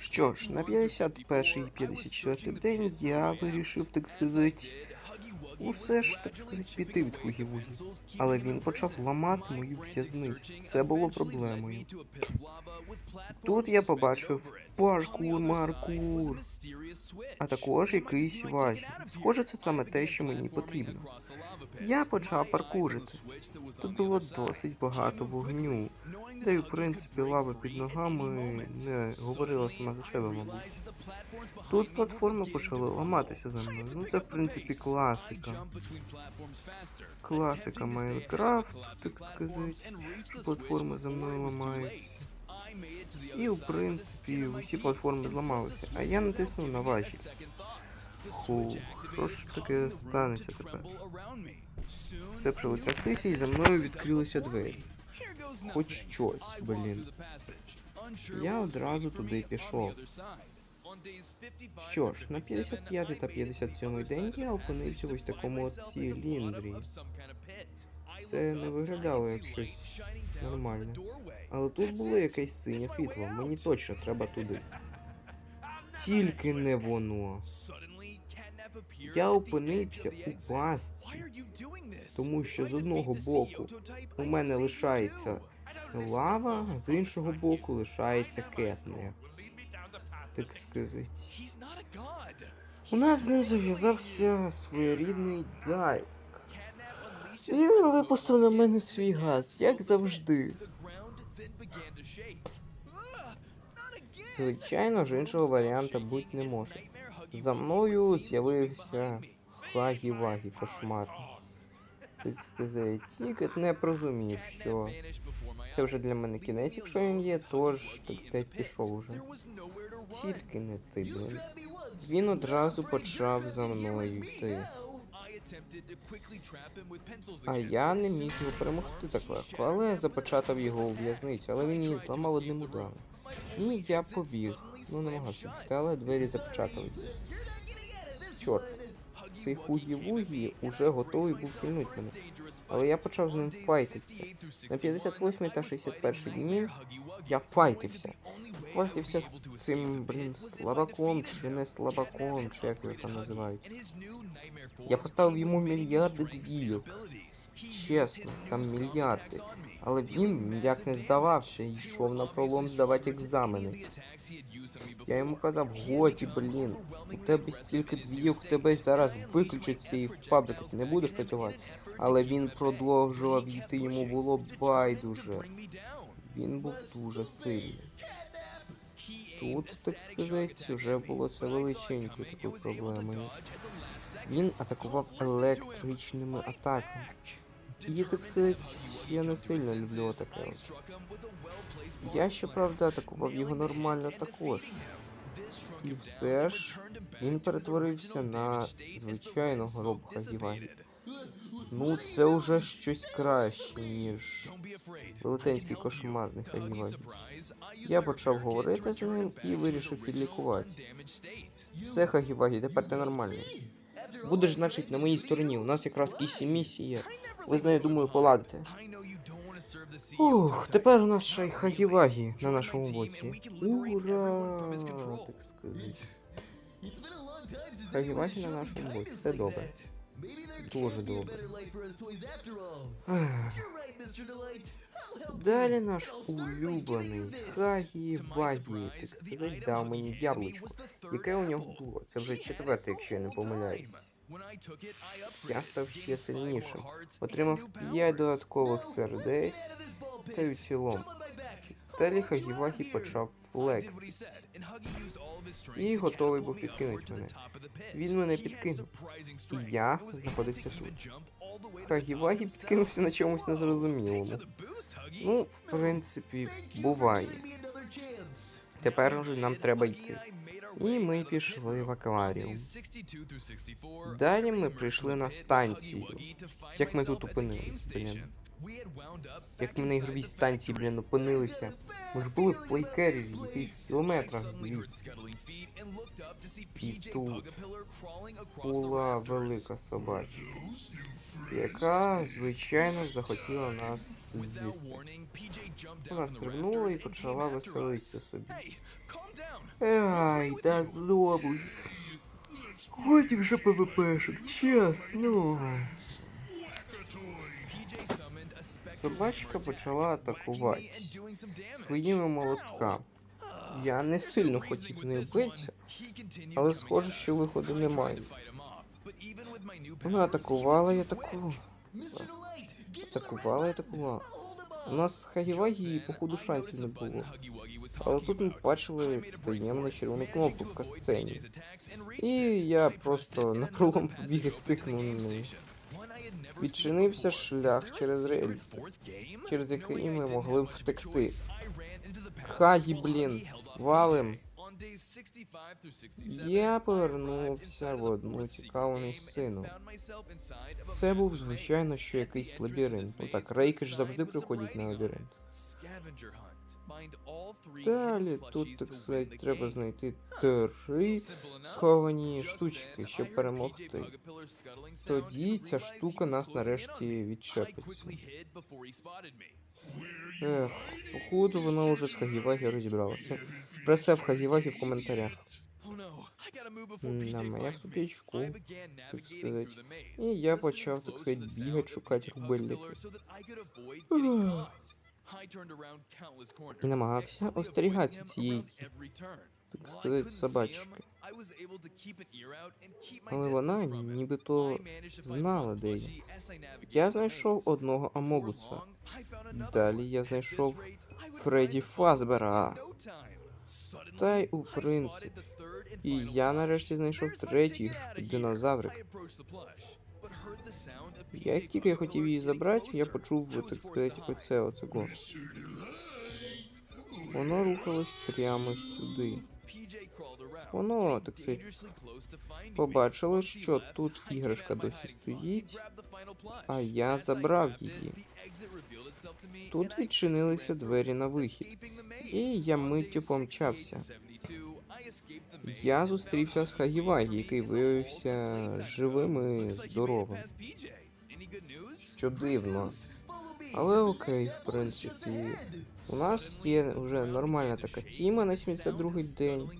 Що ж, на 51-й і 54 день я вирішив, так сказати, усе ж, так сказати, піти від Хугі-Вугі. Але він почав ламати мою в'язницю. Це було проблемою. Тут я побачив паркур, маркур, а також якийсь важіль. Схоже, це саме те, що мені потрібно. Я почав паркурити. Тут було досить багато вогню. Та й, в принципі, лава під ногами не говорила сама за себе, мабуть. Тут платформи почали ламатися за мною. Ну це, в принципі, класика. Класика Майнкрафт, так сказати. Платформи за мною ламаються. І, в принципі, усі платформи зламалися. А я натиснув на важіль. Фу, що ж таке станеться тепер? Все почало і за мною відкрилися двері. Хоч щось, блін. Я одразу туди пішов. Що ж, на 55 та 57 день я опинився в ось такому от циліндрі. Це не виглядало як щось нормальне. Але тут було якесь синє світло. Мені точно треба туди. Тільки не воно. Я опинився у пастці, тому що з одного боку у мене лишається лава, а з іншого боку лишається кетне. Так сказати. У нас з ним зав'язався своєрідний дайк. І він випустив на мене свій газ, як завжди. Звичайно ж, іншого варіанта бути не може. За мною з'явився Хагі-Вагі кошмар. Так сказати, Тікет не прозумів, що це вже для мене кінець, якщо він є, тож, так сказати, пішов уже. Тільки не ти, блин. Він одразу почав за мною йти. А я не міг його перемогти так легко, але я запечатав його у в'язницю, але він її зламав одним ударом. І я побіг. Ну, намагався але двері запечаталися. Чорт, цей хугі-вугі уже готовий був кільнуть мене. Але я почав з ним файтитися. На 58 та 61 дні я файтився. Файтився з цим, блін, слабаком чи не слабаком, чи як його там називають. Я поставив йому мільярди двійок. Чесно, там мільярди. Але він ніяк не здавався йшов на пролом здавати екзамени. Я йому казав, готі, блін, у тебе стільки двійок, тебе зараз виключать з цієї фабрики, ти не будеш працювати. Але він продовжував йти, йому було байдуже. Він був дуже сильний. Тут, так сказати, вже було це величенькою такою проблемою. Він атакував електричними атаками. І, так сказати, я не сильно люблю от. Я, щоправда, атакував його нормально також. І все ж він перетворився на звичайного роба Хагі-Вагі. Ну, це вже щось краще, ніж велетенський кошмарний Хагі-Вагі. Я почав говорити з ним і вирішив підлікувати. Все, Хагі-Вагі, тепер ти нормальний. Будеш, значить, на моїй стороні. У нас якраз кісі місії. Ви з нею, думаю, поладите. Ух, тепер у нас ще й Хагі-Вагі на нашому боці. Ура! Так сказати. Хагі-Вагі на нашому боці. Все добре. Дуже добре. Далі наш улюблений Хагі-Вагі, так сказати, дав мені яблучко. Яке у нього було? Це вже четверте, якщо я не помиляюсь. Я став ще сильнішим. Отримав 5 додаткових сердець та й у цілому. Далі Хагі-Вагі почав флекс. І готовий був підкинути мене. Він мене підкинув. І я знаходився тут. Хагі-Вагі підкинувся на чомусь незрозумілому. Ну, в принципі, буває. Тепер нам треба йти. І ми пішли в акваріум. Далі ми прийшли на станцію. Як ми тут опинились, блін. Як ми на ігровій станції, блін, опинилися. Ми ж були в плейкері, в якихось кілометрах звідси. І була велика собачка, яка, звичайно, захотіла нас з'їсти. Вона стрибнула і почала веселитися собі. Ай, да знову. Годі вже ПВПшок, чесно. Собачка почала атакувати своїми молотками. Я не сильно хотів з нею битися, але схоже, що виходу немає. Вона атакувала і атакувала. Атакувала і атакувала. У нас з Хагівагі, походу, шансів не було. Але тут ми бачили таємну червону кнопку в касцені. І я просто на пролом побіг і тикнув на неї. Відчинився шлях через рельси, через який ми могли б втекти. Хагі, блін, валим. Я повернувся в одну цікаву місцину. Це був, звичайно, що якийсь лабіринт. Ну так, рейки ж завжди приходять на лабіринт. Далі тут, так сказати, треба знайти три сховані штучки, щоб перемогти. Тоді ця штука нас нарешті відчепиться. Ех, походу вона вже з Хагівагі розібралася. Про це в Хагівагі в коментарях. Нам я в тупічку, так сказати. І я почав, так сказати, бігати, шукати рубельники. І намагався остерігатися цієї, так сказати, собачки. Але вона нібито знала, де я. Я знайшов одного Амогуса. Далі я знайшов Фредді Фазбера. Та й у принципі. І я нарешті знайшов третій динозаврик. Як тільки я хотів її забрати, я почув, так сказати, оце оцего. Воно рухалось прямо сюди. Воно, так сказати, побачило, що тут іграшка досі стоїть, а я забрав її. Тут відчинилися двері на вихід, і я миттю помчався. Я зустрівся з Хагівагі, який виявився живим і здоровим. Що дивно. Але окей, в принципі. У нас є вже нормальна така тіма на 72-й день.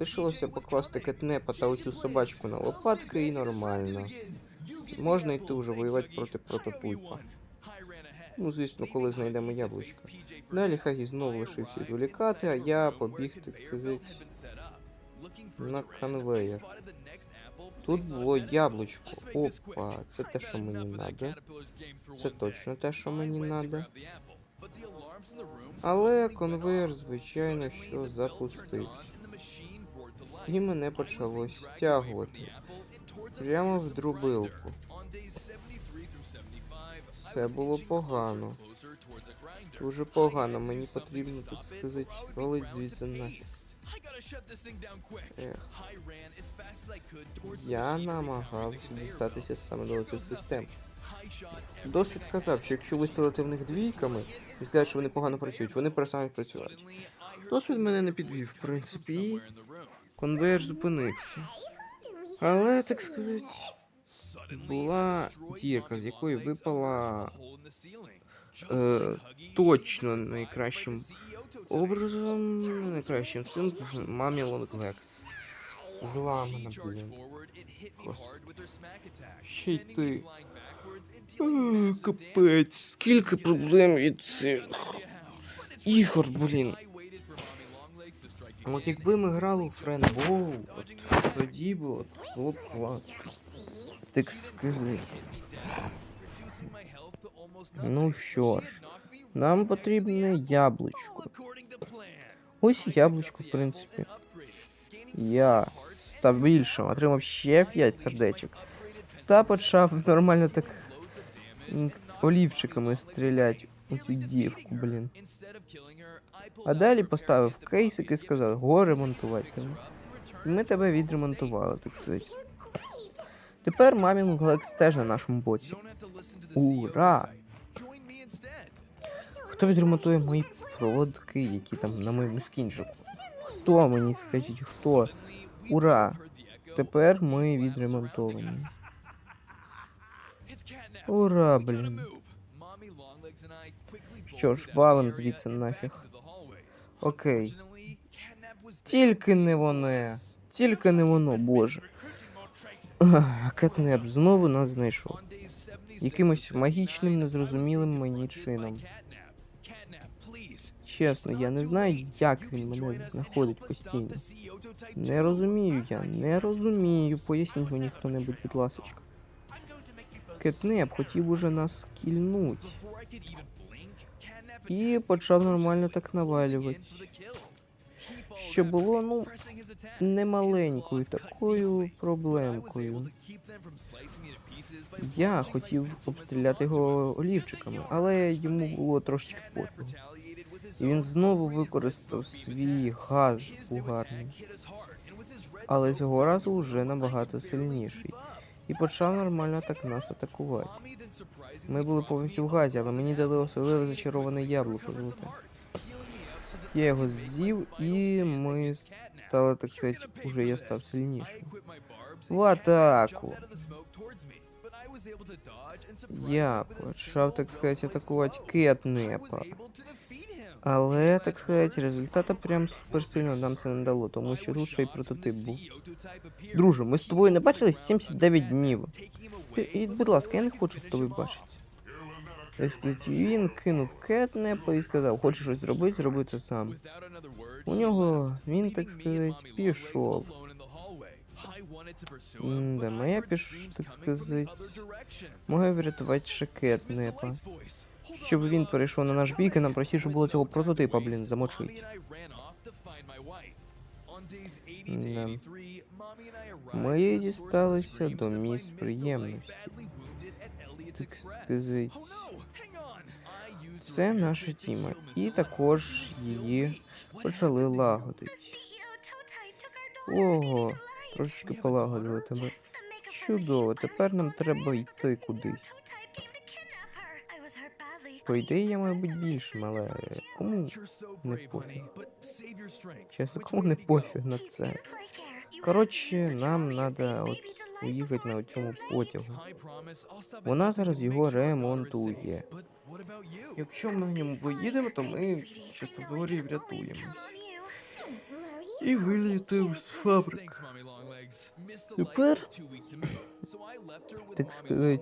Лишилося покласти кетнепа та оцю собачку на лопатки і нормально. Можна йти вже воювати проти протопульпа. Ну, звісно, коли знайдемо яблучко. Далі Хагі знову лишився відволікати, а я побіг, так сказати, на конвейер. Тут було яблучко. Опа, це те, що мені надо. Це точно те, що мені надо. Але конвейер, звичайно, що запустився. І мене почало стягувати. Прямо в друбилку. Це було погано. Дуже погано, мені потрібно, так сказати, валить звідси нафіг. Ех. Я намагався дістатися саме до цих систем. Досвід казав, що якщо вистрілити в них двійками і сказати, що вони погано працюють, вони перестануть працювати. Досвід мене не підвів, в принципі, конвейер зупинився. Але, так сказати, була дірка, з якої випала е, точно найкращим образом, найкращим цим мамі Лонглекс. Зламана, блін. Ще й ти. Капець, скільки проблем від цих ігор, блін. От якби ми грали у френдбоу, от тоді б от, було б класно. Так сказати. Ну що ж, нам потрібне яблучко. Ось яблучко, в принципі. Я став більшим, отримав ще 5 сердечок. Та почав нормально так олівчиками стріляти у цю дівку, блін. А далі поставив кейсик і сказав, го ремонтувати. І ми тебе відремонтували, так сказати. Тепер мамін Глекс теж на нашому боці. Ура! Хто відремонтує мої проводки, які там на моєму скінчику? Хто мені скажіть, хто? Ура! Тепер ми відремонтовані. Ура, блін. Що ж, валим звідси нафіг. Окей. Тільки не воно. Тільки не воно, боже. Ах, Кетнеп знову нас знайшов. Якимось магічним, незрозумілим мені чином. Чесно, я не знаю, як він мене знаходить постійно. Не розумію я, не розумію. Поясніть мені хто-небудь, будь ласочка. Кетнеп хотів уже нас кільнуть. І почав нормально так навалювати. Що було, ну, немаленькою такою проблемкою. Я хотів обстріляти його олівчиками, але йому було трошечки пофігу. І він знову використав свій газ угарний. Але цього разу вже набагато сильніший. І почав нормально так нас атакувати. Ми були повністю в газі, але мені дали особливе зачароване яблуко золоте. Я його з'їв, і ми стали, так сказати, уже я став сильнішим. В атаку. Я почав, так сказати, атакувати кетнепа. Але, так сказати, результата прям суперсильно нам це не дало, тому що тут ще й прототип був. Друже, ми з тобою не бачились 79 днів. І, будь ласка, я не хочу з тобою бачитися. Він кинув кетнепа і сказав, хочеш щось зробити, зроби це сам. У нього, він, так сказати, пішов. М-да, моя піш, так сказати, Могли врятувати ще кетнепа. Щоб він перейшов на наш бік, і нам простіше було цього прототипа, блін, замочити. Ми дісталися до місць приємності. Так сказати, це наша тіма. І також її почали лагодити. Ого, трошечки полагодили тебе. Чудово, тепер нам треба йти кудись. По ідеї, я маю бути більшим, але кому не пофіг. чесно, кому не пофіг на це. Коротше, нам треба от уїхати на цьому потягу. Вона зараз його ремонтує. Якщо ми на ньому поїдемо, то ми, чесно говоря, врятуємось. І вилітив з фабрики. Тепер, так сказати,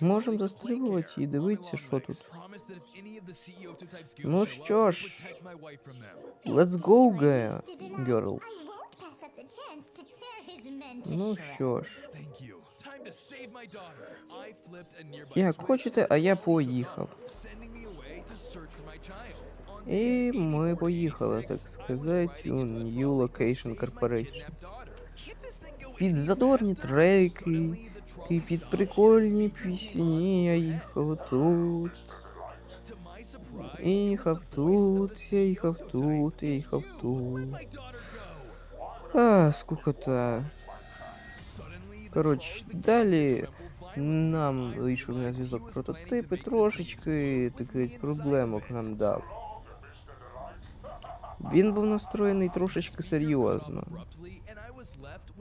можемо застрибувати і дивитися, що тут. Ну що ж, let's go, girl. Ну що ж, як хочете, а я поїхав. І ми поїхали, так сказати, у New Location Corporation. Під задорні треки, і під прикольні пісні я їхав тут. Їхав тут, я їхав тут, я їхав тут. А, скукота. Коротше, далі нам вийшов на зв'язок прототипи, трошечки таких проблемок нам дав. Він був настроєний трошечки серйозно.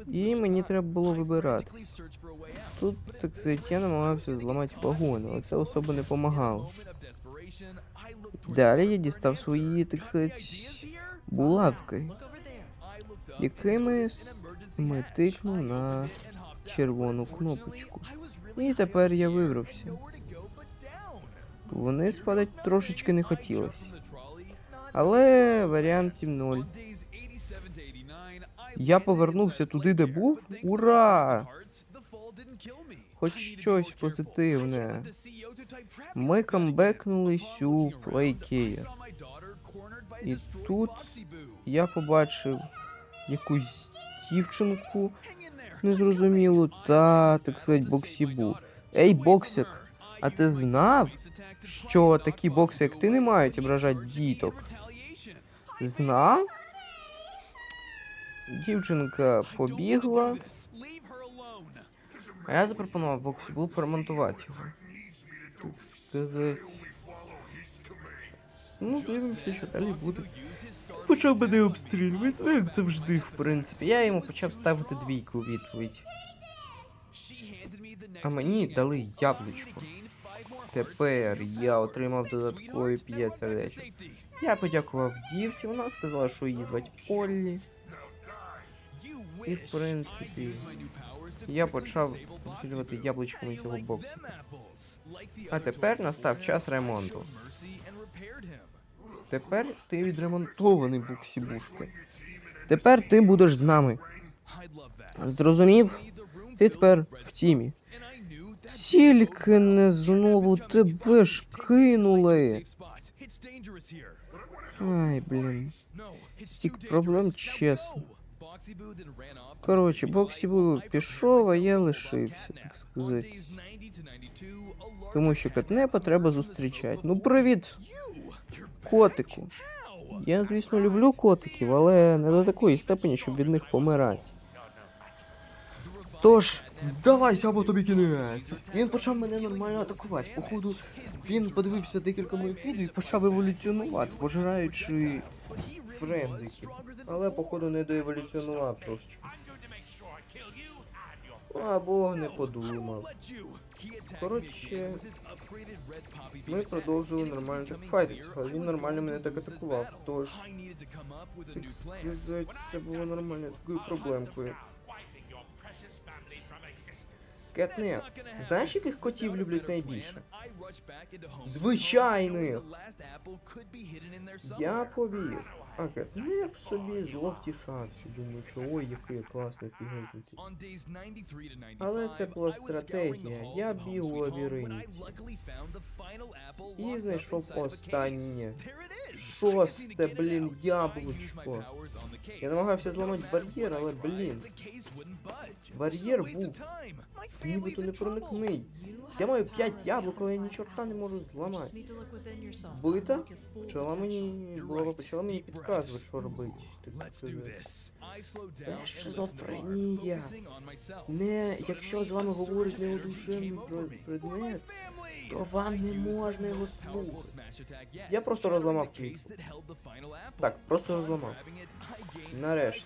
І мені треба було вибирати. Тут, так сказати, я намагався зламати вагон, але це особо не допомагало. Далі я дістав свої, так сказати, булавки, якими ми тикнув на червону кнопочку. І тепер я вибрався. Вони спадати трошечки не хотілося. Але варіантів ноль. Я повернувся туди, де був. Ура! Хоч щось позитивне. Ми камбекнулись у Плейкея. І тут я побачив якусь дівчинку незрозумілу та, так сказати, боксібу. Ей, боксик, а ти знав, що такі бокси, як ти, не мають ображати діток? Знав? Дівчинка побігла, а я запропонував боксібу поремонтувати його. Ну, дивимося, що далі буде. Почав мене обстрілювати, ну як завжди, в принципі. Я йому почав ставити двійку у відповідь. А мені дали яблучко. Тепер я отримав додаткові 5 сердечок. Я подякував дівці, вона сказала, що її звати Оллі. І в принципі, я почав втілювати яблучками цього боксу. А тепер настав час ремонту. Тепер ти відремонтований буксібушки. Тепер ти будеш з нами. Зрозумів? Ти тепер в тімі. Тільки не знову тебе ж кинули. Ай, блін. Стик проблем чесно. Коротше, Боксібу пішов, а я лишився, так сказати. Тому що Катнепа треба зустрічати. Ну, привіт, котику. Я, звісно, люблю котиків, але не до такої степені, щоб від них помирати. Тож, здавайся, або тобі кінець. Він почав мене нормально атакувати. Походу, він подивився декілька моїх відео і почав еволюціонувати, пожираючи френдиків. Але, походу, не доеволюціонував трошечки. Ну, Або не подумав. Коротше, ми продовжили нормально так файтитися, він нормально мене так атакував. Тож, так це було нормально такою проблемкою. from existence. Кетнеп, знаєш, яких котів люблять найбільше? Звичайних! Я повір. А Кетнеп собі зло втішався, думаючи, ой, який я класний фігесенький. Але це була стратегія. Я біг у лабіринті. І знайшов останнє. Шосте, блін, яблучко. Я намагався зламати бар'єр, але, блін, бар'єр був нібито непроникний. Я маю 5 яблук, але я ні чорта не можу зламати. Бита? Почала мені, голова почала мені підказувати, що робити. Так сказати. Це шизофренія. Не, якщо з вами говорить неодушевний про- предмет, то вам не можна його слухати. Я просто розламав квітку. Так, просто розламав. Нарешті.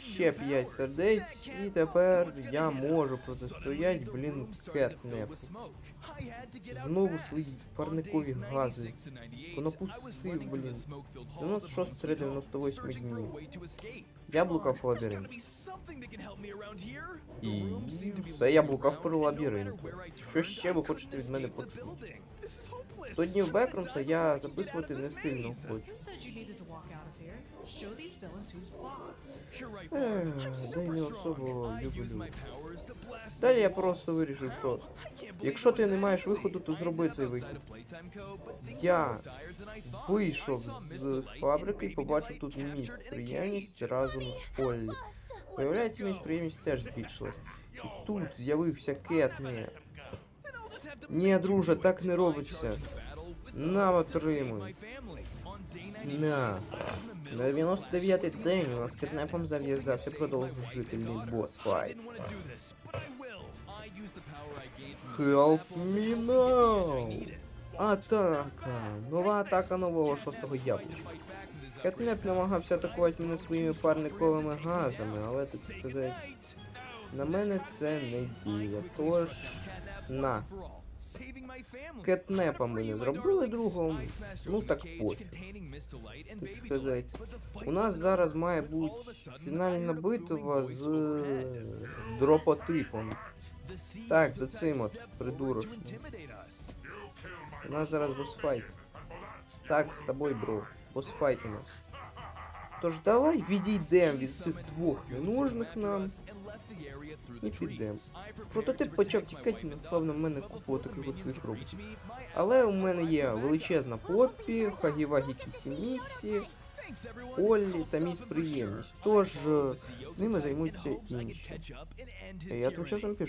Ще 5 сердець, і тепер я можу протистояти, блін, кетнепу. Знову свої парникові гази. Понапустив, блін. 96-98 днів. Яблука в лабіринт. І все яблука в лабіринту. Що ще ви хочете від мене почути? Сто днів Бекромса я записувати не сильно хочу. Ех, да й не особо люблю. Далі я просто вирішив, що якщо ти не маєш виходу, то зроби цей вихід. Я вийшов з фабрики і побачив тут місць приємність разом з Оллі. Виявляється, місць приємність теж збільшилась. І тут з'явився Кетнеп. Ні, друже, так не робиться. На, отримуй. На. На 99-й день у нас з Кетнепом зав'язався продовжительний босс файт. Help me now! Атака! Нова атака нового шостого яблучка. Кетнеп намагався атакувати мене своїми парниковими газами, але так сказати, на мене це не діє. Тож на. Кетнепа ми не зробили другом. Ну так пофіг. Так сказати. У нас зараз має бути фінальна битва з дропотипом. Так, з оцим от придурочним. У нас зараз босфайт. Так, з тобою, бро. Босфайт у нас. Тож давай відійдемо від цих двох ненужних нам і підемо. Прототип почав тікати і наслав на мене купу таких от своїх роботів. Але у мене є величезна Поппі, Хагівагі Кісімісі, Оллі та міс приємність. Тож е, ними займуться інші. Я тим часом пішов.